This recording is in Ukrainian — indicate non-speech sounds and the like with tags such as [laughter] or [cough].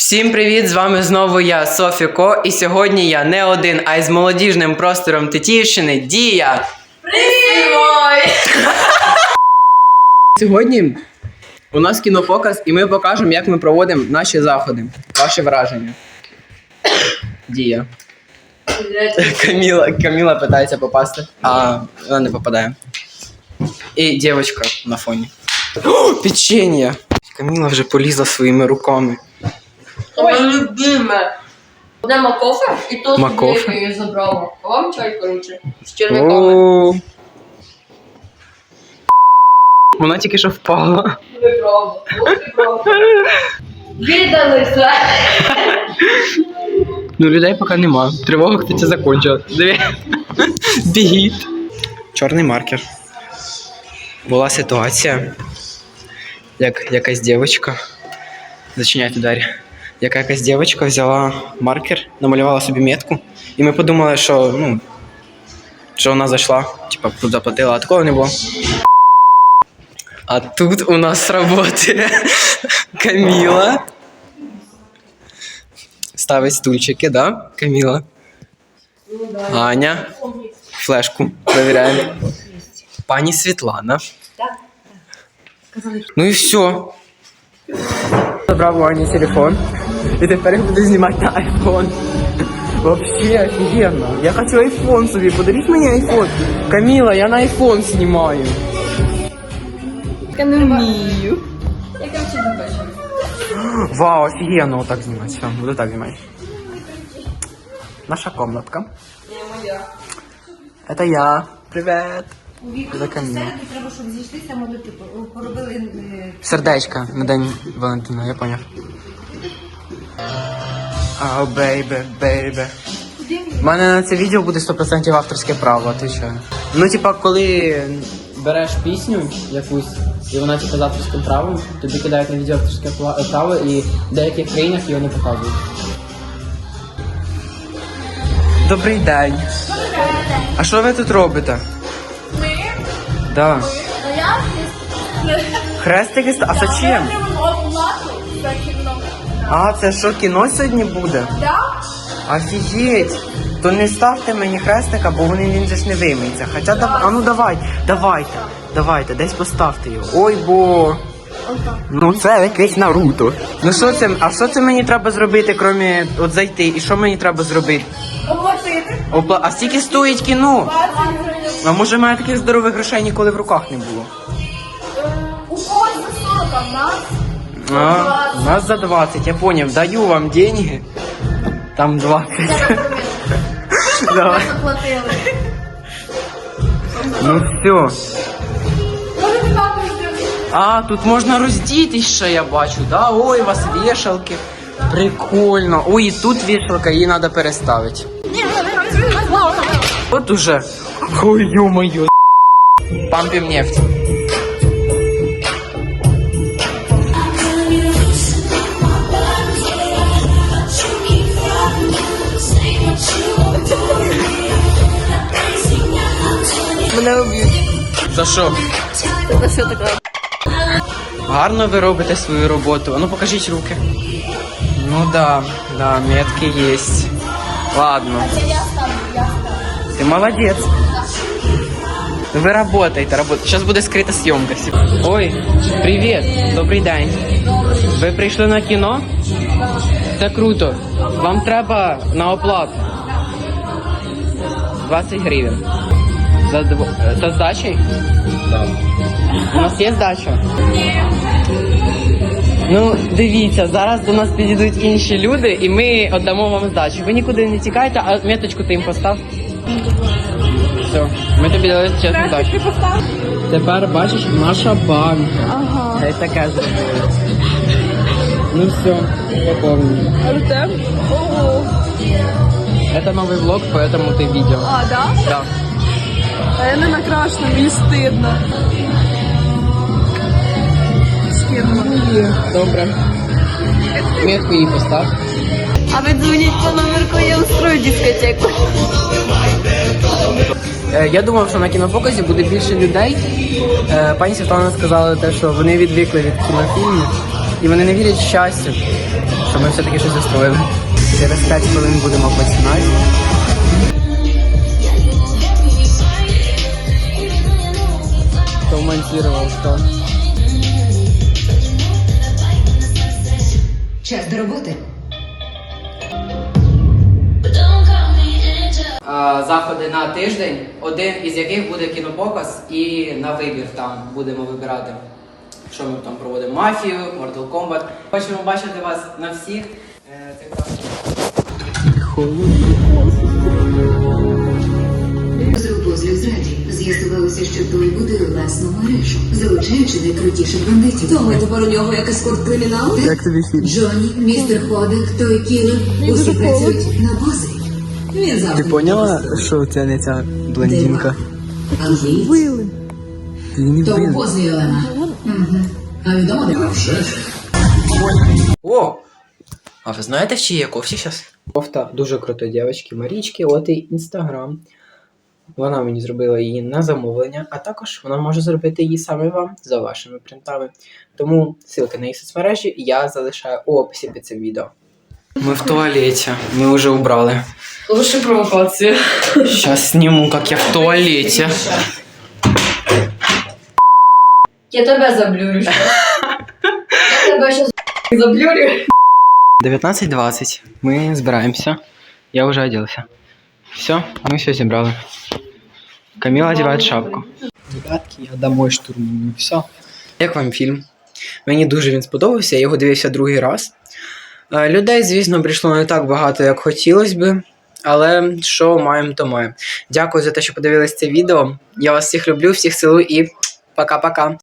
Всім привіт! З вами знову я, Софіко, і сьогодні я не один, а й з молодіжним простором Тетіївщини Дія. Привіт! [laughs] Сьогодні у нас кінопоказ, і ми покажемо, як ми проводимо наші заходи. Ваші враження. Дія. Каміла, Каміла питається попасти, а вона не попадає. І дівчинка на фоні. [gasps] О, печенье! Каміла вже полізла своїми руками. Моє любиме. Одне макофе і то Макофе? собі її забрала. А вам чай, коротше, з червяками. О. Вона тільки що впала. Неправда. От неправда. Віддалися. Ну, людей поки нема. Тривога, кстати, закончилась. Диви. Бігіть. Чорний маркер. Була ситуація, як якась дівчинка. Зачиняйте двері. Яка якась дівчинка взяла маркер, намалювала собі метку, і ми подумали, що, ну, що вона зайшла, типа, заплатила, а такого не було. А тут у нас працює [laughs] Каміла. Ставить стульчики, да, Каміла? Аня. Флешку перевіряємо. Пані Світлана. Ну і все. Забрав у Ані телефон. І тепер я буду знімати на айфон. Вообще офігенно. Я хочу айфон собі. Подаріть мені айфон. Каміла, я на айфон знімаю. Я не вмію. Я коротше не бачу. Вау, офігенно отак знімати. Все, буду так знімати. Наша комнатка. Не моя. Это я. Привет. Вікна Каміла. треба, щоб зійшлися, могли типу, поробили е, Сердечко на день Валентина, я поняв. Ау, бейбе, бейбе. У мене на це відео буде 100% авторське право, отвечаю. Ну, типа, коли береш пісню якусь, і вона типа з авторським правом, тобі кидають на відео авторське пла- право, і в деяких країнах його не показують. Добрий день. А що ви тут робите? Да. Хрестики, ст- а зачем? А, це що, кіно сьогодні буде? Да. Офігеть! То не ставте мені хрестика, бо вони він же ж не вийметься. Хоча дав... а ну давай, давайте, давайте, десь поставте його. Ой, бо. Ну це якийсь Наруто. Ну що це, а що це мені треба зробити, крім от зайти? І що мені треба зробити? оплатити. Опла... А скільки стоїть кіно? А може в мене таких здорових грошей ніколи в руках не було? У когось за 40, а в нас А, у нас за 20, я понял. Даю вам деньги. Там 20. [laughs] Давай. заплатили. Ну все. Може, ти так? А, тут можна роздітись ще, я бачу, да? Ой, у вас вішалки. Прикольно. Ой, і тут вішалка, її треба переставити. От уже. Ой, ё-моё. Пампим нефть. Мене об'ють. За що? Це все таке. Гарно ви робите свою роботу. А ну покажіть руки. Ну да, да, метки есть. Ладно. Ты молодец. Ви работаєте, работаєте. Зараз буде скрита зйомка. Ой, привіт, добрий день. Ви прийшли на кіно? Це круто. Вам треба на оплату. 20 гривень. За, дво- Со здачею? У нас є здача? Ну, дивіться, зараз до нас підійдуть інші люди, і ми віддамо вам здачу. Ви нікуди не тікайте, а меточку ти їм постав. Все, ми тобі дали чесну здачу. Тепер бачиш, наша банка. Ага. Хай таке зробили. Ну все, поповнено. Артем? Ого. Это новый влог, поэтому ты видео. А, да? Да. А я не накрашена, мені стидно. Стидно. Добре. Метку їй постав. А ви дзвоніть по номерку, я устрою дискотеку. Е, Я думав, що на кінопоказі буде більше людей. Е, Пані Світлана сказала те, що вони відвикли від кінофільмів. І вони не вірять в щастя, що ми все-таки щось застроїли. Через 5 хвилин будемо починати. Хто монтував, хто? Час до роботи. Заходи на тиждень, один із яких буде кінопоказ, і на вибір там будемо вибирати, що ми там проводимо мафію, Mortal Kombat. Хочемо бачити вас на всіх е, З позлів зраді з'ясувалося, що той будує власну мережу, залучаючи найкрутіших бандитів. То ми тепер у нього як ескорт кримінал? Як тобі фільм? Джонні, містер Ходик, той кілер, усі працюють на бази. Ти поняла, що це не ця блондинка? Не То позі А відомо де? О! А ви знаєте, в чиї є кофті зараз? Кофта дуже крутої дівчинки Марічки, от і інстаграм. Вона мені зробила її на замовлення, а також вона може зробити її саме вам за вашими принтами. Тому ссылки на її соцмережі я залишаю у описі під цим відео. Ми в туалеті, ми вже убрали. Лучше провокація. Сейчас сниму, как я в туалете. Я тебе заблюрю. Я тебе зараз заблюрю. 19.20. Мы збираємося. Я уже оделся. Все, мы все зібрали. Камила одевает шапку. Ребятки, я домой штурмую. Все. Як вам фільм? Мені дуже він сподобався, я його дивився другий раз. Е, Людей, звісно, прийшло не так багато, як хотілося би. Але що маємо, то маємо. Дякую за те, що подивились це відео. Я вас всіх люблю, всіх цілую і пока-пока.